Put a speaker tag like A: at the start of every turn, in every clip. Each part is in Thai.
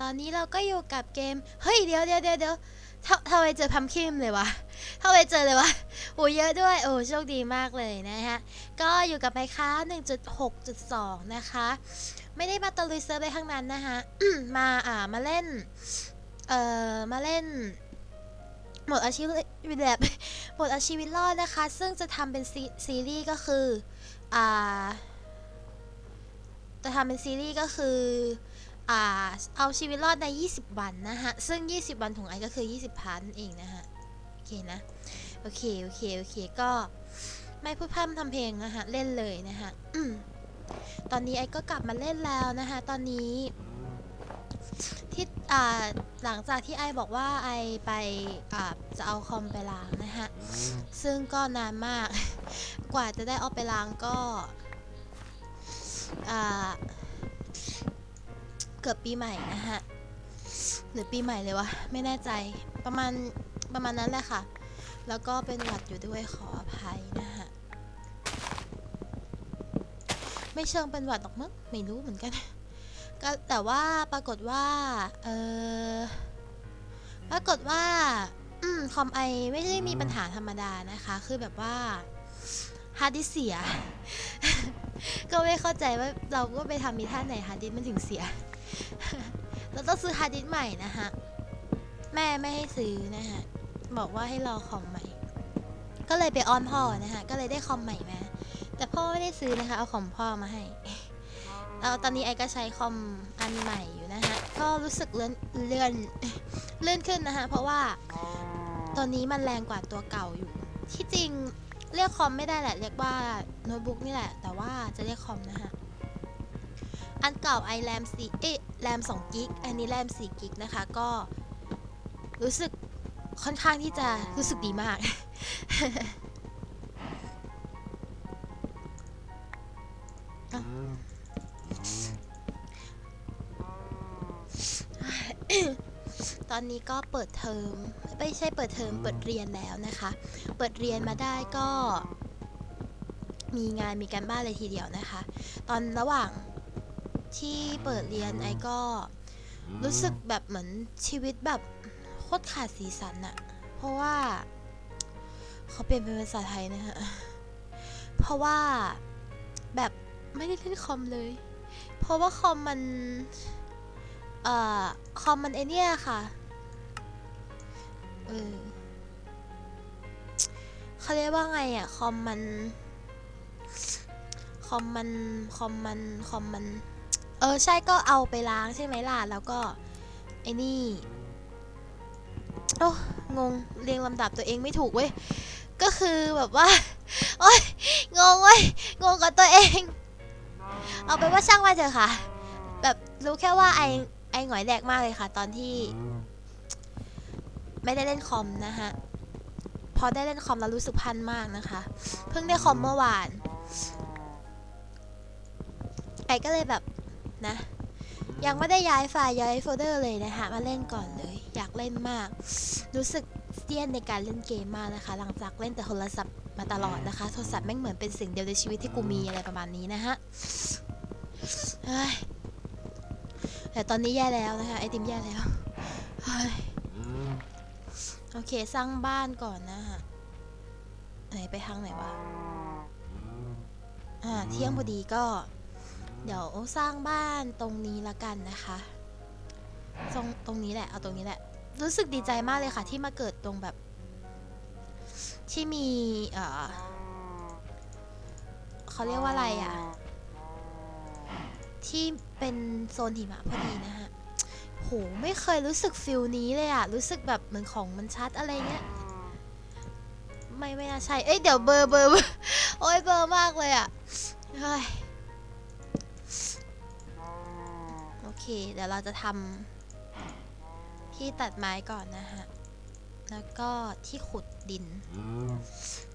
A: ตอนนี้เราก็อยู่กับเกม เฮ้ยเดี๋ยวเดี๋ยวเดี๋ยวเดี๋ยวทำทำไมเจอพัมคิมเลยวะทำไมเจอเลยวะ โอ้เยอะด้วย โอ้โชคดีมากเลยนะฮะ ก็อยู่กับไมค้า1.6.2 นะคะ ไม่ได้มาตะลุยเซิร์ฟอะไรทั้งนั้นนะคะมาอ่ามาเล่น เอ่อ มาเล่นหมดอาชีพแบบหมดอาชีวิตรอดนะคะ ซึ่งจะทำเป็นซีซรีส์ก็คือ อ่า จะทำเป็นซีรีส์ก็คือ เอาชีวิตรอดใน 20 วันนะฮะ ซึ่ง 20 วันของไอก็คือ 20พันเองนะฮะ โอเคนะ โอเค โอเค โอเค ก็ไม่พูดพร่ำทำเพลงนะฮะ เล่นเลยนะฮะอตอนนี้ไอก็กลับมาเล่นแล้วนะคะ ตอนนี้ที่หลังจากที่ไอบอกว่าไอไปอ่าจะเอาคอมไปล้างนะฮะ ซึ่งก็นานมาก กว่าจะได้เอาไปล้างก็อ่า กือบปีใหม่นะฮะ หรือปีใหม่เลยวะ ไม่แน่ใจ ประมาณ ประมาณนั้นแหละค่ะ แล้วก็เป็นหวัดอยู่ด้วยขออภัยนะฮะ ไม่เชิงเป็นหวัดหรอกมั้ง ไม่รู้เหมือนกัน ก็แต่ว่าปรากฏว่า เออปรากฏว่า อืม คอมไอไม่ได้มีปัญหาธรรมดานะคะ คือแบบว่าฮาร์ดดิสเสีย ก็ไม่เข้าใจว่าเราก็ไปทำมีท่าไหนฮาร์ดดิสมันถึงเสีย เราต้องซื้อฮาร์ดดิสก์ใหม่นะฮะ แม่ไม่ให้ซื้อนะฮะ บอกว่าให้รอคอมใหม่ ก็เลยไปอ้อนพ่อนะฮะ ก็เลยได้คอมใหม่มา แต่พ่อไม่ได้ซื้อนะคะ เอาของพ่อมาให้แล้วตอนนี้ไอก็ใช้คอมอันใหม่อยู่นะฮะ ก็รู้สึกเลื่อนเลื่อนเลื่อนขึ้นนะฮะ เพราะว่าตัวนี้มันแรงกว่าตัวเก่าอยู่ ที่จริงเรียกคอมไม่ได้แหละ เรียกว่าโน้ตบุ๊กนี่แหละ แต่ว่าจะเรียกคอมนะฮะ อันเก่าไอแรม4เอ๊ะแรม2กิกอันนี้แรม4กิกนะคะก็รู้สึกค่อนข้างที่จะรู้สึกดีมาก ตอนนี้ก็เปิดเทอมไม่ใช่เปิดเทอมเปิดเรียนแล้วนะคะ เปิดเรียนมาได้ก็ มีงานมีการบ้านเลยทีเดียวนะคะ ตอนระหว่าง ที่เปิดเรียนไอก็ รู้สึกแบบเหมือนชีวิตแบบโคตรขาดสีสันอะเพราะว่า เขาเปลี่ยนเป็นภาษาไทยนะฮะ เพราะว่าแบบไม่ได้เล่นคอมเลย เพราะว่าคอมมัน เอ่อ คอมมันไอเนี่ยค่ะ เออเขาเรียกว่าไงอะคอมมัน คอมมัน คอมมัน คอมมัน เออใช่ก็เอาไปล้างใช่ไหมล่ะ แล้วก็ไอ้นี่ โอ้งงเรียงลำดับตัวเองไม่ถูกเว้ย ก็คือแบบว่า โอ้ยงงเว้ย งงกับตัวเอง เอาไปว่าช่างมาเถอะค่ะ แบบรู้แค่ว่าไอไอหงอยแดกมากเลยค่ะ ตอนที่ ไม่ได้เล่นคอมนะฮะ พอได้เล่นคอมแล้วรู้สึกพันมากนะคะ เพิ่งได้คอมเมื่อวานไอก็เลยแบบ นะ ยังไม่ได้ย้ายไฟล์ย้ายโฟลเดอร์เลยนะคะ มาเล่นก่อนเลย อยากเล่นมาก รู้สึกเซียนในการเล่นเกมมากนะคะ หลังจากเล่นแต่โทรศัพท์มาตลอดนะคะ โทรศัพท์แม่งเหมือนเป็นสิ่งเดียวในชีวิตที่กูมีอะไรประมาณนี้นะฮะแต่ตอนนี้แย่แล้วนะคะ ไอติมแย่แล้วโอเค สร้างบ้านก่อนนะฮะ ไหนไปทางไหนวะ อ่า เที่ยงพอดีก็ เดี๋ยวสร้างบ้านตรงนี้ละกันนะคะตรงตรงนี้แหละ เอาตรงนี้แหละ รู้สึกดีใจมากเลยค่ะ ที่มาเกิดตรงแบบ ที่มี เออเขาเรียกว่าอะไรอะ ที่เป็นโซนหิมะพอดีนะฮะ โห ไม่เคยรู้สึกฟิลนี้เลยอะ รู้สึกแบบเหมือนของมันชัดอะไรเงี้ย ไม่ไม่น่าใช่ เอ้ยเดี๋ยวเบอร์เบอร์โอ้ยเบอร์มากเลยอะ เฮ้ย เค เดี๋ยวเราจะทำที่ตัดไม้ก่อนนะฮะ แล้วก็ที่ขุดดิน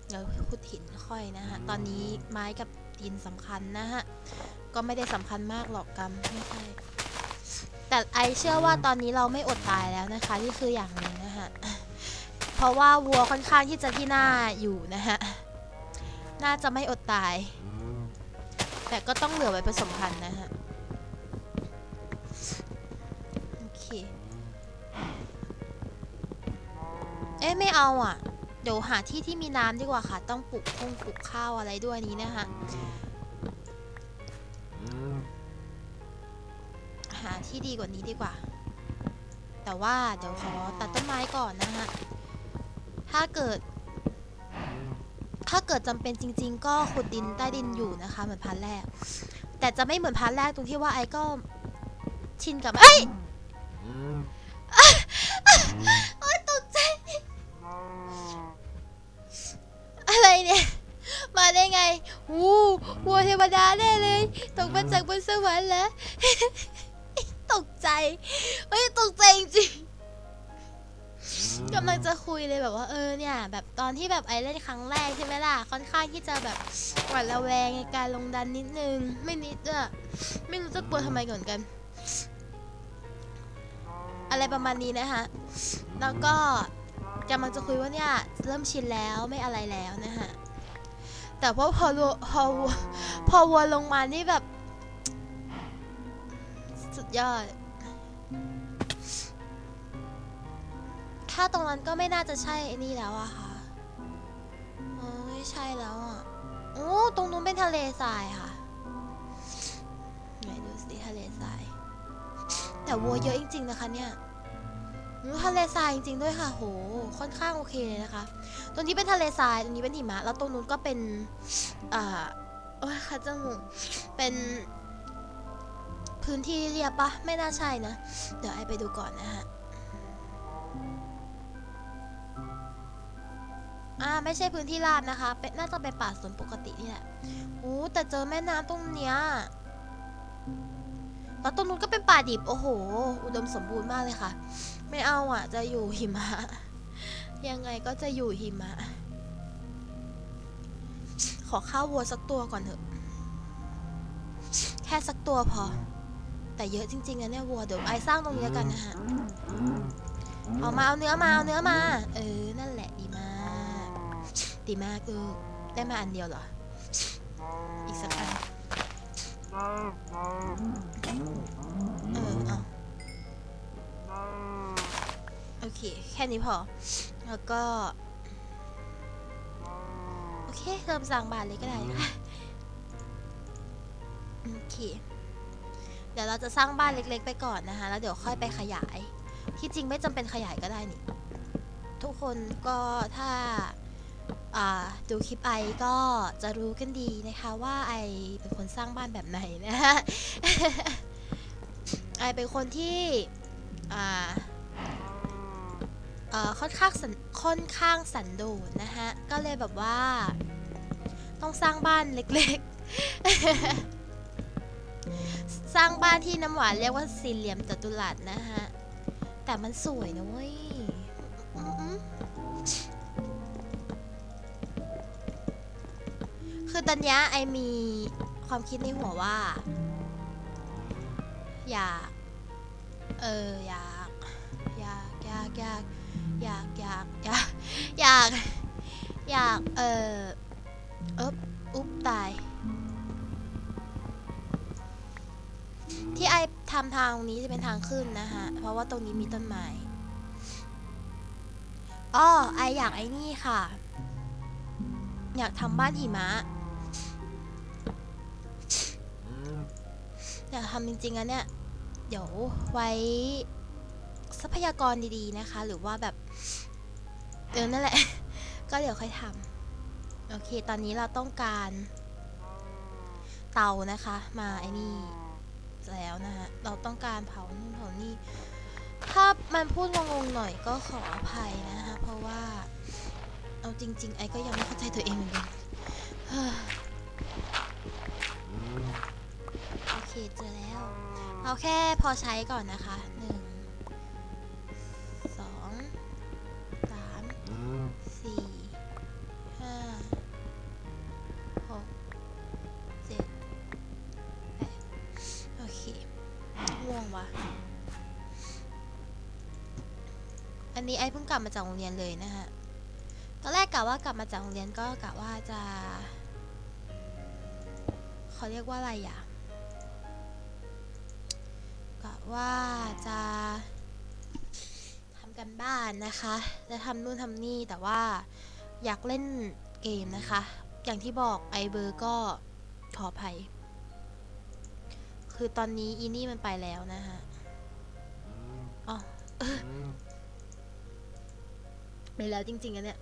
A: เดี๋ยวขุดหินค่อยนะฮะ ตอนนี้ไม้กับดินสำคัญนะฮะ ก็ไม่ได้สำคัญมากหรอกกรรมไม่ใช่แต่ไอเชื่อว่าตอนนี้เราไม่อดตายแล้วนะคะนี่คืออย่างหนึ่งนะฮะ เพราะว่าวัวค่อนข้างที่จะที่หน้าอยู่นะฮะ น่าจะไม่อดตาย แต่ก็ต้องเหลือไว้ผสมพันธุ์นะฮะ เอ๊ะไม่เอาอะ เดี๋ยวหาที่ที่มีน้ำดีกว่าค่ะ ต้องปลูกคงปลูกข้าวอะไรด้วยนี้นะคะหาที่ดีกว่านี้ดีกว่า แต่ว่าเดี๋ยวขอตัดต้นไม้ก่อนนะฮะ ถ้าเกิด ถ้าเกิดจำเป็นจริง ๆ ก็ขุดดินใต้ดินอยู่นะคะ เหมือนพาร์ทแรก แต่จะไม่เหมือนพาร์ทแรกตรงที่ว่าไอ้ก็ชินกับ เอ้ย วู้วัวเทวดาแน่เลย ตกมาจากบนสวรรค์แล้ว ตกใจ เฮ้ย ตกใจจริงกำลังจะคุยเลยแบบว่าเออเนี่ย แบบตอนที่แบบไอเล่นครั้งแรกใช่ไหมล่ะ ค่อนข้างที่จะแบบหวาดระแวงในการลงดันนิดนึง ไม่นิดอะไม่รู้จะกลัวทำไมก่อนกัน อะไรประมาณนี้นะคะ แล้วก็กำลังจะคุยว่าเนี่ย เริ่มชินแล้วไม่อะไรแล้วนะฮะ แต่ว่าพอพอวพอวัวลงมานี่แบบ สุดยอด ถ้าตรงนั้นก็ไม่น่าจะใช่ไอ้นี่แล้วอะค่ะอ๋อไม่ใช่แล้วอะโอ้ตรงนู้นเป็นทะเลทรายค่ะไหนดูสิทะเลทราย แต่วัวเยอะจริงๆนะคะเนี่ย ทะเลทรายจริงๆด้วยค่ะโห ค่อนข้างโอเคเลยนะคะ ตรงนี้เป็นทะเลทราย ตรงนี้เป็นหิมะ แล้วตรงนู้นก็เป็น อ่าโอ้ยคัดจมูกเป็นพื้นที่เรียบปะไม่น่าใช่นะ เดี๋ยวไอไปดูก่อนนะฮะ อ่าไม่ใช่พื้นที่ราบนะคะ เป็นน่าจะเป็นป่าสวนปกตินี่แหละโอ้แต่เจอแม่น้ำตรงเนี้ย แล้วตรงนู้นก็เป็นป่าดิบ โอ้โห อุดมสมบูรณ์มากเลยค่ะ ไม่เอาอะ จะอยู่หิมะ ยังไงก็จะอยู่หิมะ ขอข้าววัวสักตัวก่อนเถอะ แค่สักตัวพอ แต่เยอะจริงๆนะเนี่ยวัว เดี๋ยวไอสร้างตรงนี้กันนะฮะ เอามาเอาเนื้อมาเอาเนื้อมา เออ นั่นแหละดีมาก ดีมากลูกได้มาอันเดียวเหรอ อีกสักอัน เออเอาโอเค แค่นี้พอ แล้วก็ โอเค เริ่มสร้างบ้านเลยก็ได้นะโอเค เดี๋ยวเราจะสร้างบ้านเล็กๆ ไปก่อนนะคะ แล้วเดี๋ยวค่อยไปขยาย ที่จริงไม่จำเป็นขยายก็ได้นี่ ทุกคนก็ถ้า ดูคลิปไอก็จะรู้กันดีนะคะว่าไอเป็นคนสร้างบ้านแบบไหนนะฮะไอเป็นคนที่ค่อนข้างสันค่อนข้างสันโดษนะฮะ ก็เลยแบบว่า ต้องสร้างบ้านเล็กๆ สร้างบ้านที่น้ำหวานเรียกว่าสี่เหลี่ยมจัตุรัสนะฮะ แต่มันสวยนะเว้ย คือตอนนี้ไอมีความคิดในหัวว่า อยาก เอออยาก อยากอยากอยากอยากอยากอยากอยากอยากเอออ๊บอุ๊บตาย ที่ไอทำทางตรงนี้จะเป็นทางขึ้นนะฮะ เพราะว่าตรงนี้มีต้นไม้อ้อไออยากไอ้นี่ค่ะ อยากทำบ้านหิมะ อยากทำจริงๆอะเนี่ยเดี๋ยวไว้ทรัพยากรดีๆนะคะ หรือว่าแบบเออนั่นแหละ ก็เดี๋ยวค่อยทำโอเค ตอนนี้เราต้องการ เตานะคะ มาไอ้นี่แล้วนะฮะเราต้องการเผานู่นเผานี่ถ้ามันพูดงงๆหน่อยก็ขออภัยนะคะเพราะว่าเอาจริง ๆ ไอ้ก็ยังไม่เข้าใจตัวเองเหมือนกัน เคเจอแล้ว เอาแค่พอใช้ก่อนนะคะหนึ่งสองสามสี่ห้าหกเจ็ดแปดโอเคง่วงวะอันนี้ไอ้เพิ่งกลับมาจากโรงเรียนเลยนะฮะตอนแรกกะว่ากลับมาจากโรงเรียนก็กะว่าจะเขาเรียกว่าอะไรอะ กะว่าจะกันบ้านนะคะ จะทำนู่นทำนี่แต่ว่าอยากเล่นเกมนะคะ อย่างที่บอกไอเบอร์ก็ขออภัย คือตอนนี้อีนี่มันไปแล้วนะฮะอ๋อไปแล้วจริงๆอะเนี่ย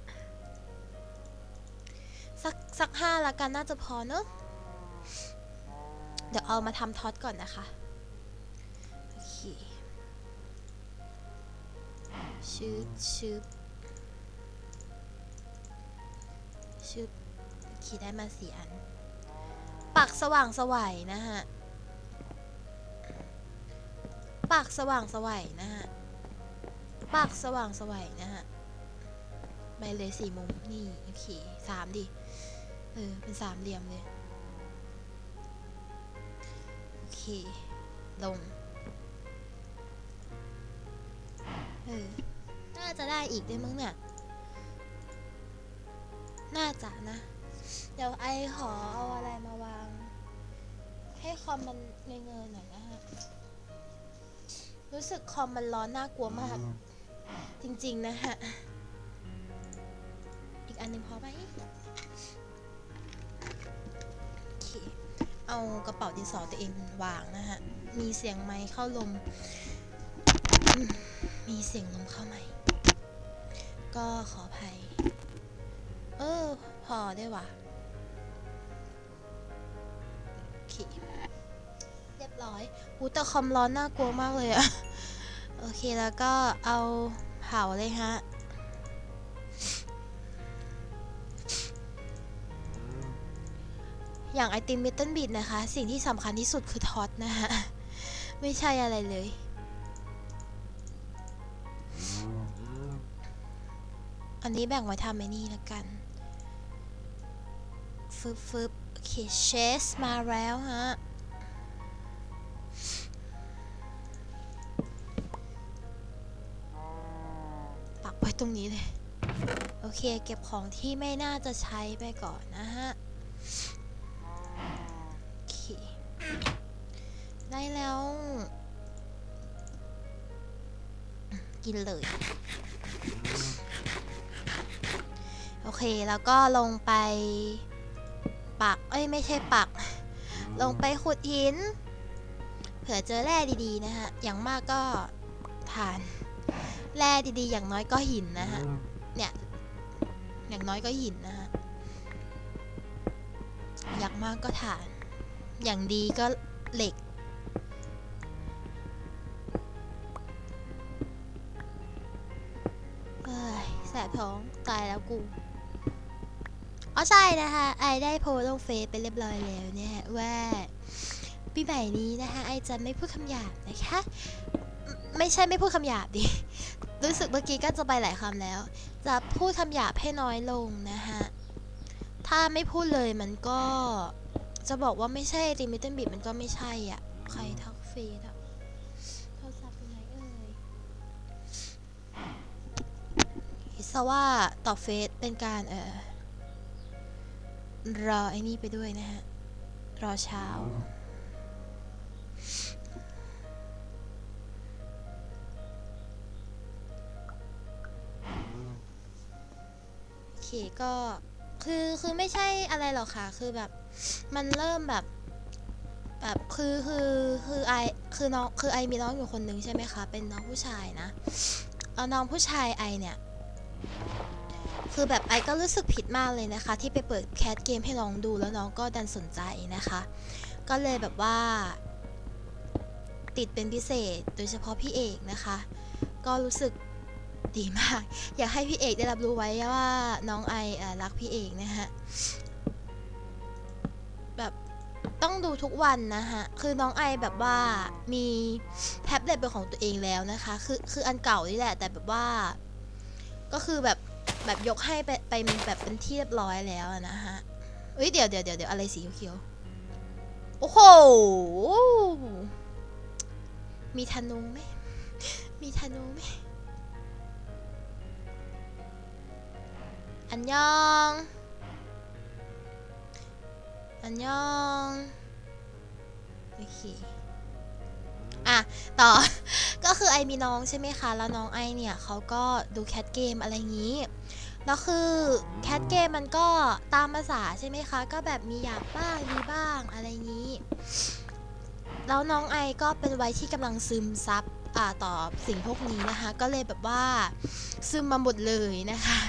A: สักสักห้าละกันน่าจะพอเนอะเดี๋ยวเอามาทำท็อตก่อนนะคะโอเค ชืบชืบชืบโอเคได้มาสี่อัน ปักสว่างสวัยนะฮะปากสว่างสวัยนะฮะปากสว่างสวัยนะฮะไปเลยสี่มุมนี่โอเคสามดิ เออ เป็นสามเหลี่ยมเลย โอเค ลง ออน่าจะได้อีกด้วยมั้งเนี่ย น่าจะนะ เดี๋ยวไอขอเอาอะไรมาวาง ให้คอมมันเงยๆหน่อยนะฮะ รู้สึกคอมมันร้อนน่ากลัวมาก จริงๆนะฮะ อีกอันหนึ่งพอไหมโอเค เอากระเป๋าดินสอตัวเองวางนะฮะ มีเสียงไม้เข้าลมอื มีเสียงลมเข้าไม้ก็ขออภัย เออ พอได้ว่ะโอเคเรียบร้อยอูแต่คอมร้อนน่ากลัวมากเลยอะโอเคแล้วก็เอาเผาเลยฮะอย่างไอติมเมตัลบิดนะคะ สิ่งที่สำคัญที่สุดคือท็อตนะฮะ ไม่ใช่อะไรเลย นนี้แบ่งไว้ทำไอ้นี่ละกันฟึบฟึบโอเคเชสมาแล้วฮะปักไว้ตรงนี้เลย โอเค เก็บของที่ไม่น่าจะใช้ไปก่อนนะฮะโอเคได้แล้ว กินเลย เคแล้วก็ลงไปปักเอ้ยไม่ใช่ปัก ลงไปขุดหิน เผื่อเจอแร่ดีๆนะฮะ อย่างมากก็ทาน แร่ดีๆ อย่างน้อยก็หินนะฮะ เนี่ย อย่างน้อยก็หินนะฮะ อย่างมากก็ฐาน อย่างดีก็เหล็กเอ้ยแสบท้องตายแล้วกู อ๋อใช่นะคะไอได้โพสต์ลงเฟซไปเรียบร้อยแล้วเนี่ยว่าปีใหม่นี้นะคะไอจะไม่พูดคำหยาบนะคะ ไม่ใช่ไม่พูดคำหยาบดิ รู้สึกเมื่อกี้ก็จะไปหลายคำแล้ว จะพูดคำหยาบให้น้อยลงนะฮะถ้าไม่พูดเลยมันก็จะบอกว่าไม่ใช่ติมิเตนบิดมันก็ไม่ใช่อะ ใครทักเฟซอะโทรศัพท์เป็นไงเอ่ยคิดซะว่าตอบเฟซเป็นการเอ่อ รอไอ้นี่ไปด้วยนะฮะ รอเช้า โอเคก็คือคือไม่ใช่อะไรหรอกค่ะ คือแบบ มันเริ่มแบบ แบบคือคือคือไอคือน้องคือไอมีน้องอยู่คนหนึ่งใช่ไหมคะ เป็นน้องผู้ชายนะเอาน้องผู้ชายไอเนี่ย คือแบบไอก็รู้สึกผิดมากเลยนะคะ ที่ไปเปิดแคสเกมให้น้องดูแล้วน้องก็ดันสนใจนะคะ ก็เลยแบบว่า ติดเป็นพิเศษโดยเฉพาะพี่เอกนะคะ ก็รู้สึกดีมาก อยากให้พี่เอกได้รับรู้ไว้ว่าน้องไออรักพี่เอกนะฮะแบบต้องดูทุกวันนะฮะ คือน้องไอแบบว่ามีแท็บเล็ตเป็นของตัวเองแล้วนะคะ คือคืออันเก่านี่แหละ แต่แบบว่า ก็คือแบบ แบบยกให้ไปไปแบบเป็นที่เรียบร้อยแล้วนะฮะเอ้ยเดี๋ยวเดี๋ยวเดี๋ยวเดี๋ยวอะไรสีเขียวโอ้โห มีธนูไหม มีธนูไหม อันยอง อันยอง โอเค อะต่อ ก็คือไอมีน้องใช่ไหมคะ แล้วน้องไอเนี่ยเขาก็ดูแคทเกมอะไรอย่างนี้ แล้วคือแคทเกมมันก็ตามภาษาใช่ไหมคะ ก็แบบมีหยาบบ้างดีบ้างอะไรอย่างนี้ แล้วน้องไอก็เป็นวัยที่กำลังซึมซับอ่าต่อสิ่งพวกนี้นะคะ ก็เลยแบบว่าซึมมาหมดเลยนะคะ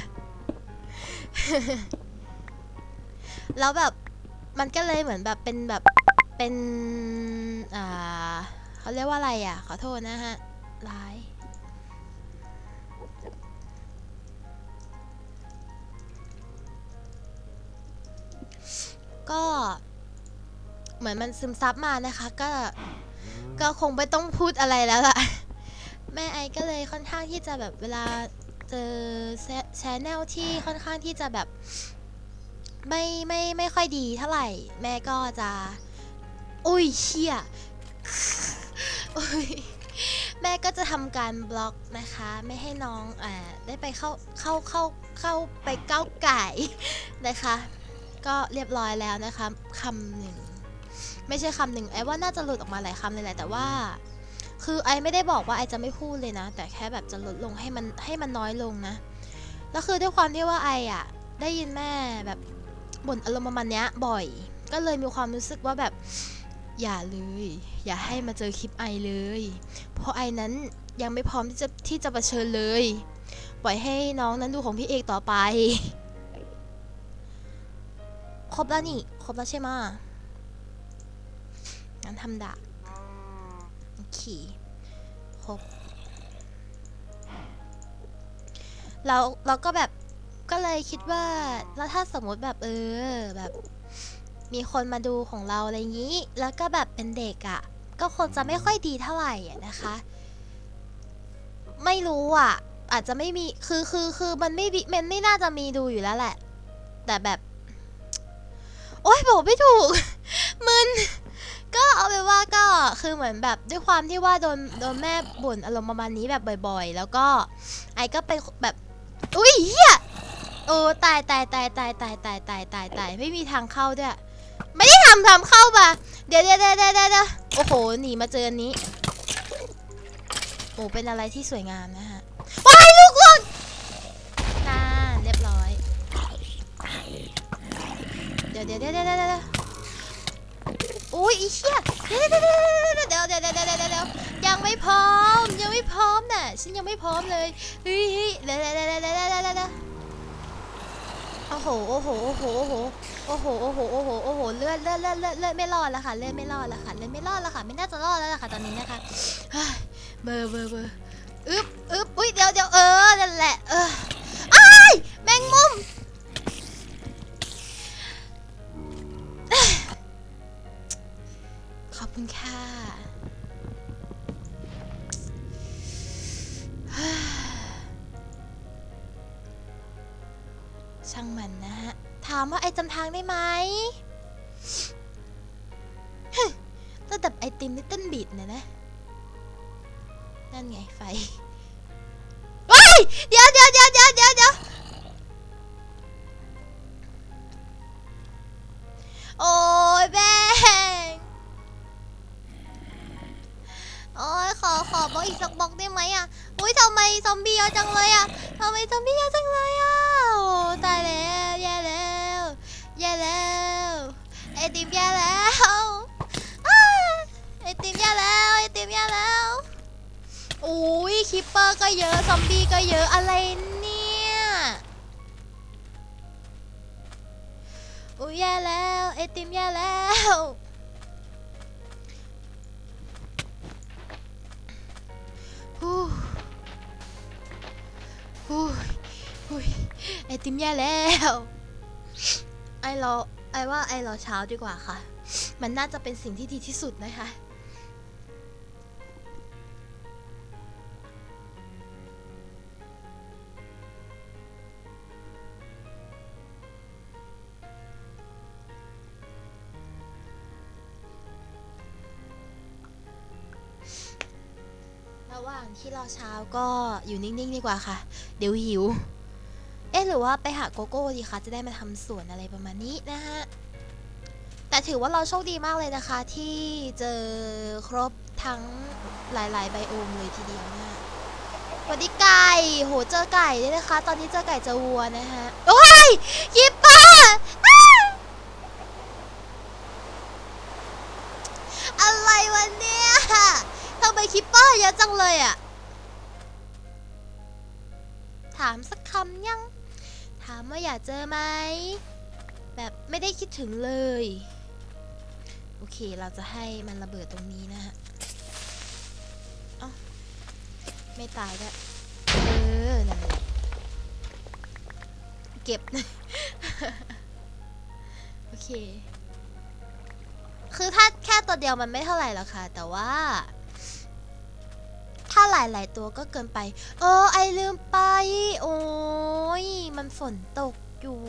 A: แล้วแบบมันก็เลยเหมือนแบบเป็นแบบเป็นอ่า เขาเรียกว่าอะไรอะ ขอโทษนะฮะร้ายก็เหมือนมันซึมซับมานะคะ ก็ก็คงไม่ต้องพูดอะไรแล้วล่ะ แม่ไอก็เลยค่อนข้างที่จะแบบเวลาเจอแชแนลที่ค่อนข้างที่จะแบบไม่ไม่ไม่ค่อยดีเท่าไหร่ แม่ก็จะ อุ้ยเชี่ย แม่ก็จะทำการบล็อกนะคะ ไม่ให้น้องอ่าได้ไปเข้าเข้าเข้าเข้าไปก้าวไก่นะคะ ก็เรียบร้อยแล้วนะคะคำหนึ่งไม่ใช่คำหนึ่งไอ้ว่าน่าจะหลุดออกมาหลายคำเลยแหละแต่ว่า คือไอไม่ได้บอกว่าไอจะไม่พูดเลยนะ แต่แค่แบบจะลดลงให้มันให้มันน้อยลงนะแล้วคือด้วยความที่ว่าไออะได้ยินแม่แบบบ่นอารมณ์ประมาณเนี้ยบ่อย ก็เลยมีความรู้สึกว่าแบบ อย่าเลย อย่าให้มาเจอคลิปไอเลย เพราะไอนั้นยังไม่พร้อมที่จะที่จะเผชิญเลย ปล่อยให้น้องนั้นดูของพี่เอกต่อไป ครบแล้วนี่ ครบแล้วใช่ไหมงั้นทำดาบโอเคครบเราเราก็แบบก็เลยคิดว่าแล้วถ้าสมมติแบบเออแบบ มีคนมาดูของเราอะไรอย่างนี้ แล้วก็แบบเป็นเด็กอะ่ะ ก็คงจะไม่ค่อยดีเท่าไหร่อะนะคะ ไม่รู้อะ อาจจะไม่มีคือคือคือมันไม่มันไม่น่าจะมีดูอยู่แล้วแหละ แต่แบบ โอ๊ยบอกไม่ถูก มึนก็เอาไปว่าก็คือเหมือนแบบด้วยความที่ว่าโดนโดนแม่บ่นอารมณ์ประมาณนี้แบบบ่อย ๆ แล้วก็ไอ้ก็เป็นแบบอุ้ยเฮียโอ้ตายตายตายตายตายตายตายตายตายไม่มีทางเข้าด้วย ไม่ได้ทำทำเข้ามาเดี๋ยวเดี๋ยวเดี๋ยวเดี๋ยวเดี๋ยวโอ้โห หนีมาเจออันนี้ โอ้เป็นอะไรที่สวยงามนะฮะว้ายลูกหลนน่าเรียบร้อย เดี๋ยวเดี๋ยวเดี๋ยวเดี๋ยวเดี๋ยวอุ้ยอีเชี่ยเดี๋ยวเดี๋ยวเดี๋ยวเดี๋ยวเดี๋ยวเดี๋ยวเดี๋ยวเดี๋ยวยังไม่พร้อมยังไม่พร้อมน่ะฉันยังไม่พร้อมเลยเฮ้ยเดี๋ยวเดี๋ยวเดี๋ยวเดี๋ยวเดี๋ยว โอ้โหโอ้โห โอ้โห โอ้โห โอ้โห โอ้โห โอ้โห โอ้โห เลือดเลือดเลือดเลือดเลือดไม่รอดแล้วค่ะ เลือดไม่รอดแล้วค่ะ เลือดไม่รอดแล้วค่ะ ไม่น่าจะรอดแล้วล่ะค่ะตอนนี้นะคะเบอร์เบอร์เบอร์อึ๊บอึ๊บอุ้ยเดี๋ยวเดี๋ยวเออ นั่นแหละ เออไอ้แมงมุม ว่าไอจำทางได้ไหมฮึระดับไอติมลิตเติ้ลบิดเนี่ยนะ นั่นไงไฟเฮ้ยเดี๋ยวเดี๋ยวเดี๋ยวเดี๋ยวเดี๋ยวเดี๋ยวโอ้ยแบงโอ้ยขอขอบล็อกอีกสักบล็อกได้ไหมอะอุ้ยทำไมซอมบี้เยอะจังเลยอะทำไมซอมบี้เยอะจังเลยอะโอ้ตายแล้วแย่แล้ว แย่แล้วไอติมแย่แล้วไอติมแย่แล้วไอติมแย่แล้วอุ้ยคิปเปอร์ก็เยอะซอมบี้ก็เยอะอะไรเนี่ยอุ้ยแย่แล้วไอติมแย่แล้วฮู้ฮู้ฮู้ไอติมแย่แล้ว ไอรอไอว่าไอรอเช้าดีกว่าค่ะ มันน่าจะเป็นสิ่งที่ดีที่สุดนะคะ ระหว่างที่รอเช้าก็อยู่นิ่งๆดีกว่าค่ะ เดี๋ยวหิว รือว่าไปหาโกโก้ดีคะจะได้มาทำสวนอะไรประมาณนี้นะฮะ แต่ถือว่าเราโชคดีมากเลยนะคะ ที่เจอครบทั้งหลาย ๆ ไบโอมเลยทีเดียวนะสวัสดีไก่ โหเจอไก่ด้วยนะคะ ตอนนี้เจอไก่เจอวัวนะฮะ โอ้ยยิปเปอร์อ้าอะไรวะเนี่ยทำไมคิปเปอร์เยอะจังเลยอะถามสักคำยังามว่าอยากเจอไหม แบบไม่ได้คิดถึงเลย โอเคเราจะให้มันระเบิดตรงนี้นะฮะเอ้าไม่ตายด้วยเออนั่นแหละเก็บ โอเค คือถ้าแค่ตัวเดียวมันไม่เท่าไหร่หรอกค่ะ แต่ว่าาหลายๆตัวก็เกินไป เออ ไอลืมไป โอ้ย มันฝนตกอยู่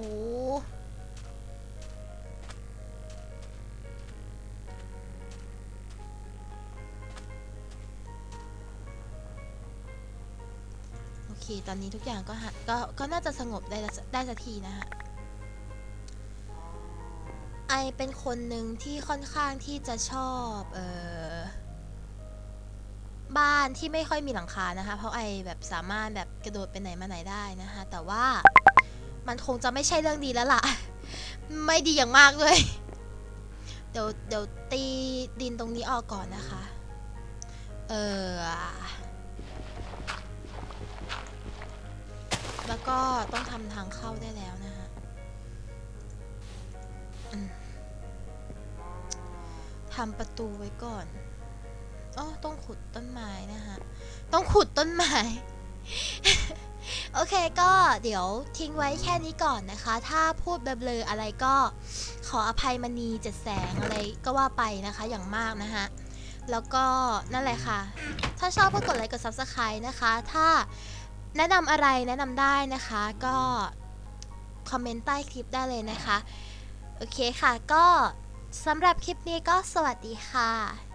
A: โอเค ตอนนี้ทุกอย่างก็ก็ก็น่าจะสงบได้ได้สักทีนะฮะ ไอเป็นคนหนึ่งที่ค่อนข้างที่จะชอบ เออ บ้านที่ไม่ค่อยมีหลังคานะคะ เพราะไอแบบสามารถแบบกระโดดไปไหนมาไหนได้นะคะ แต่ว่ามันคงจะไม่ใช่เรื่องดีแล้วล่ะ ไม่ดีอย่างมากเลย เดี๋ยวเดี๋ยวตีดินตรงนี้ออกก่อนนะคะ เออแล้วก็ต้องทำทางเข้าได้แล้วนะฮะทำประตูไว้ก่อน อ๋อต้องขุดต้นไม้นะฮะต้องขุดต้นไม้ โอเคก็เดี๋ยวทิ้งไว้แค่นี้ก่อนนะคะ ถ้าพูดเบลออะไรก็ขออภัยมณีเจ็ดแสงอะไรก็ว่าไปนะคะอย่างมากนะฮะแล้วก็นั่นแหละค่ะ ถ้าชอบก็กดไลค์กด Subscribe นะคะ ถ้าแนะนำอะไรแนะนำได้นะคะ ก็คอมเมนต์ใต้คลิปได้เลยนะคะ โอเคค่ะ ก็สำหรับคลิปนี้ก็สวัสดีค่ะ